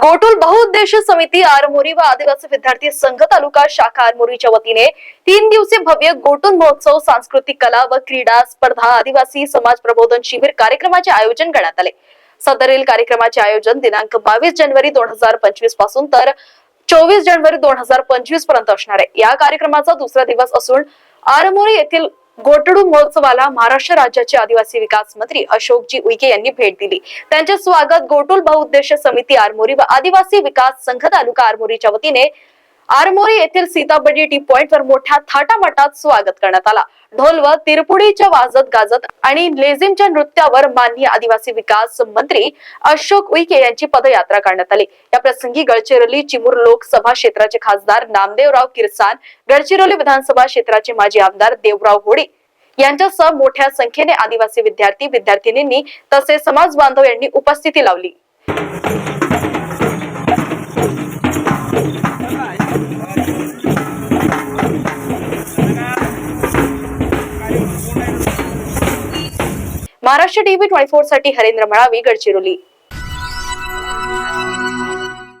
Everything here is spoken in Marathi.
गोटुल बहुउद्देशीय समिती आरमोरी व आदिवासी विद्यार्थी संघ तालुका शाखा आरमोरीच्या वतीने तीन दिवसीय भव्य गोटुल महोत्सव सांस्कृतिक कला व क्रीडा स्पर्धा आदिवासी समाज प्रबोधन शिबिर कार्यक्रमाचे आयोजन करण्यात आले. सदरील कार्यक्रमाचे आयोजन दिनांक बावीस जानेवारी दोन हजार पंचवीसपासून तर चोवीस जानेवारी दोन हजार पंचवीसपर्यंत असणार आहे. या कार्यक्रमाचा दुसरा दिवस असून आरमोरी येथील गोटडू महोत्सवाला महाराष्ट्र राज्याचे आदिवासी विकास मंत्री अशोकजी उईके यांनी भेट दिली. त्यांचे स्वागत गोटुल बहुउद्देश समिती आरमोरी व आदिवासी विकास संघ तालुका आरमोरीच्या वतीने आरमोरी येथील सीताबर्डी टी पॉइंट वर मोठ्या थाटामाटात स्वागत करण्यात आला. ढोल व तिरपुडीच्या वाजत गाजत आणि लेझिमच्या नृत्यावर माननीय आदिवासी विकास मंत्री अशोक उईके यांची पदयात्रा करण्यात आली. या प्रसंगी गडचिरोली चिमूर लोकसभा क्षेत्राचे खासदार नामदेवराव किरसान गडचिरोली विधानसभा क्षेत्राचे माजी आमदार देवराव होडे यांच्यासह मोठ्या संख्येने आदिवासी विद्यार्थी विद्यार्थिनींनी तसेच समाज बांधव यांनी उपस्थिती लावली. महाराष्ट्र टीव्ही ट्वेंटी फोरसाठी हरेंद्र मळावी गडचिरोली.